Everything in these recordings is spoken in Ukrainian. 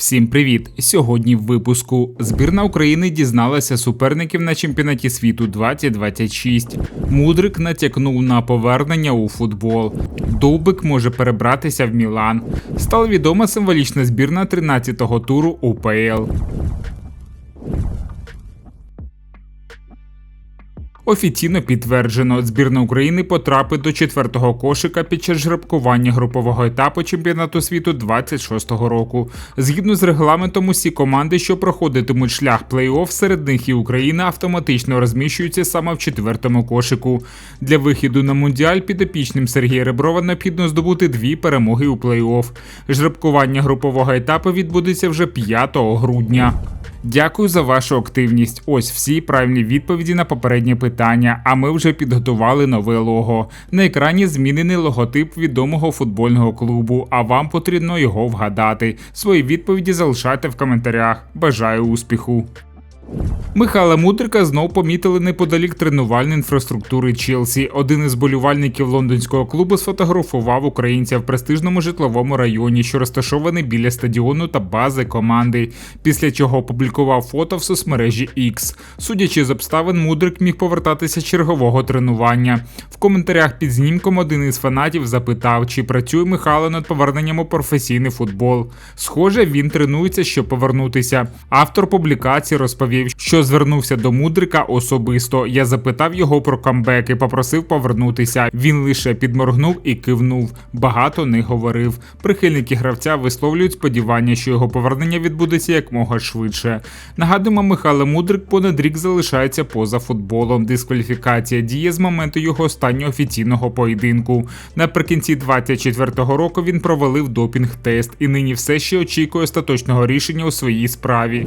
Всім привіт! Сьогодні в випуску збірна України дізналася суперників на чемпіонаті світу 2026. Мудрик натякнув на повернення у футбол. Довбик може перебратися в Мілан. Стала відома символічна збірна 13-го туру УПЛ. Офіційно підтверджено, збірна України потрапить до четвертого кошика під час жеребкування групового етапу чемпіонату світу 26-го року. Згідно з регламентом, усі команди, що проходитимуть шлях плей-офф, серед них і Україна автоматично розміщуються саме в четвертому кошику. Для вихіду на мундіаль підопічним Сергія Реброва необхідно здобути дві перемоги у плей-офф. Жеребкування групового етапу відбудеться вже 5 грудня. Дякую за вашу активність. Ось всі правильні відповіді на попереднє питання. А ми вже підготували нове лого. На екрані змінений логотип відомого футбольного клубу. А вам потрібно його вгадати. Свої відповіді залишайте в коментарях. Бажаю успіху! Михайла Мудрика знов помітили неподалік тренувальної інфраструктури Челсі. Один із болівальників лондонського клубу сфотографував українця в престижному житловому районі, що розташований біля стадіону та бази команди. Після чого опублікував фото в соцмережі X. Судячи з обставин, Мудрик міг повертатися чергового тренування. В коментарях під знімком один із фанатів запитав, чи працює Михайло над поверненням у професійний футбол. Схоже, він тренується, щоб повернутися. Автор публікації розповів, що звернувся до Мудрика особисто. Я запитав його про камбек і попросив повернутися. Він лише підморгнув і кивнув. Багато не говорив. Прихильники гравця висловлюють сподівання, що його повернення відбудеться якмога швидше. Нагадуємо, Михайло Мудрик понад рік залишається поза футболом. Дискваліфікація діє з моменту його останнього офіційного поєдинку. Наприкінці 24-го року він провалив допінг-тест і нині все ще очікує остаточного рішення у своїй справі.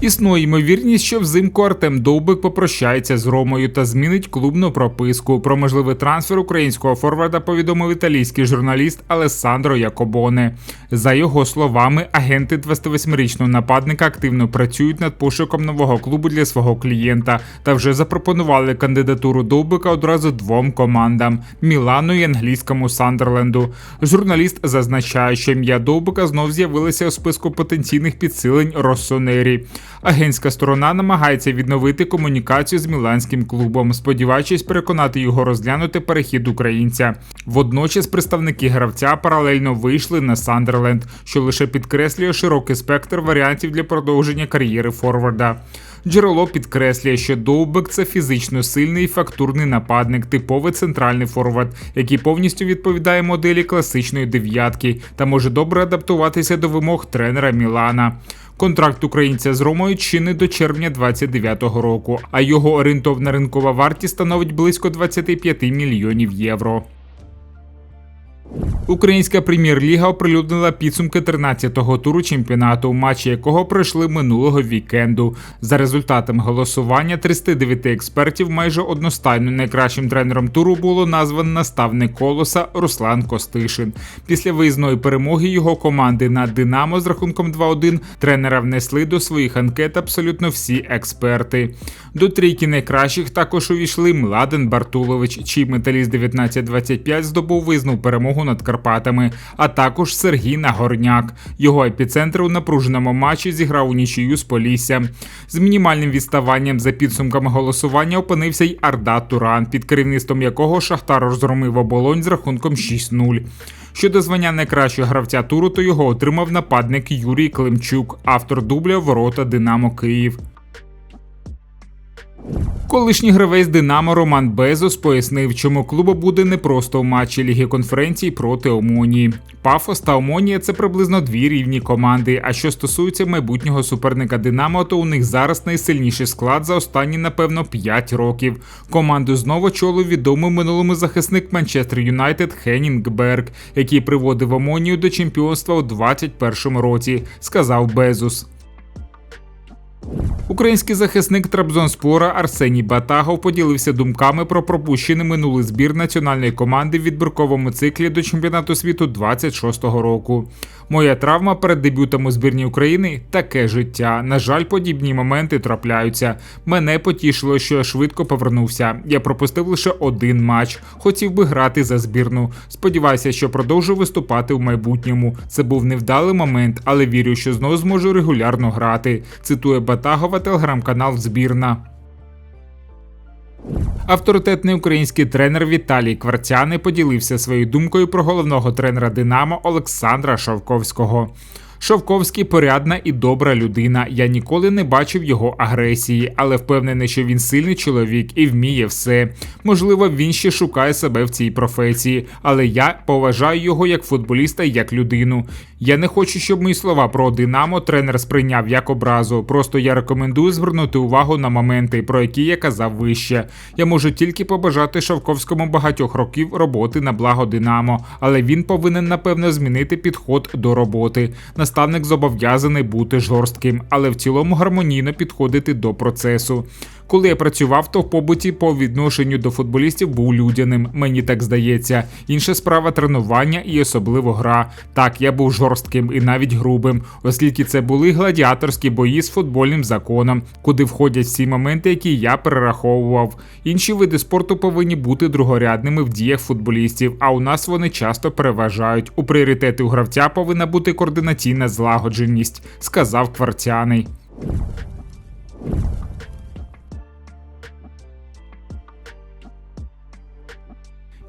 Існує ймовірність, що взимку Артем Довбик попрощається з Ромою та змінить клубну прописку. Про можливий трансфер українського форварда повідомив італійський журналіст Алессандро Якобоне. За його словами, агенти 28-річного нападника активно працюють над пошуком нового клубу для свого клієнта та вже запропонували кандидатуру Довбика одразу двом командам Мілану і англійському Сандерленду. Журналіст зазначає, що ім'я Довбика знов з'явилося у списку потенційних підсилень Россонері. Агентська сторона намагається відновити комунікацію з міланським клубом, сподіваючись переконати його розглянути перехід українця. Водночас представники гравця паралельно вийшли на Сандерленд, що лише підкреслює широкий спектр варіантів для продовження кар'єри Форварда. Джерело підкреслює, що Довбек це фізично сильний і фактурний нападник, типовий центральний форвард, який повністю відповідає моделі класичної дев'ятки та може добре адаптуватися до вимог тренера Мілана. Контракт українця з Ромою чинить до червня 29-го року, а його орієнтовна ринкова вартість становить близько 25 мільйонів євро. Українська прем'єр-ліга оприлюднила підсумки 13-го туру чемпіонату, матчі якого пройшли минулого вікенду. За результатами голосування 39 експертів майже одностайно найкращим тренером туру було названо наставник колоса Руслан Костишин. Після виїзної перемоги його команди на Динамо з рахунком 2-1 тренера внесли до своїх анкет абсолютно всі експерти. До трійки найкращих також увійшли Младен Бартулович, чий металіст 1925 здобув виїзну перемогу над Карпатами. Карпатами, а також Сергій Нагорняк. Його епіцентр у напруженому матчі зіграв у нічию з Полісся. З мінімальним відставанням за підсумками голосування опинився й Арда Туран, під керівництвом якого Шахтар розгромив оболонь з рахунком 6-0. Щодо звання найкращого гравця туру, то його отримав нападник Юрій Климчук, автор дубля ворота Динамо Київ. Колишній гравець Динамо Роман Безос пояснив, чому клубу буде не просто в матчі Ліги конференцій проти Омонії. Пафос та Омонія це приблизно дві рівні команди. А що стосується майбутнього суперника Динамо, то у них зараз найсильніший склад за останні, напевно, 5 років. Команду знову очолив відомий минулому захисник Манчестер Юнайтед Хеннінг Берг, який приводив Омонію до чемпіонства у 2021 році, сказав Безус. Український захисник Трабзонспора Арсеній Батагов поділився думками про пропущений минулий збір національної команди в відбірковому циклі до чемпіонату світу 26-го року. Моя травма перед дебютом у збірні України таке життя. На жаль, подібні моменти трапляються. Мене потішило, що я швидко повернувся. Я пропустив лише один матч. Хотів би грати за збірну. Сподіваюся, що продовжу виступати в майбутньому. Це був невдалий момент, але вірю, що знову зможу регулярно грати. Цитує Батагова телеграм-канал Збірна. Авторитетний український тренер Віталій Кварцяни поділився своєю думкою про головного тренера Динамо Олександра Шовковського. Шовковський порядна і добра людина. Я ніколи не бачив його агресії, але впевнений, що він сильний чоловік і вміє все. Можливо, він ще шукає себе в цій професії, але я поважаю його як футболіста і як людину. Я не хочу, щоб мої слова про Динамо тренер сприйняв як образу. Просто я рекомендую звернути увагу на моменти, про які я казав вище. Я можу тільки побажати Шовковському багатьох років роботи на благо Динамо, але він повинен напевно змінити підход до роботи. Наставник зобов'язаний бути жорстким, але в цілому гармонійно підходити до процесу. Коли я працював, то в побуті по відношенню до футболістів був людяним. Мені так здається. Інша справа тренування і особливо гра. Так, я був жорстким і навіть грубим, оскільки це були гладіаторські бої з футбольним законом, куди входять всі моменти, які я перераховував. Інші види спорту повинні бути другорядними в діях футболістів, а у нас вони часто переважають. У пріоритети у гравця повинна бути координаційна злагодженість, сказав Кварцяний.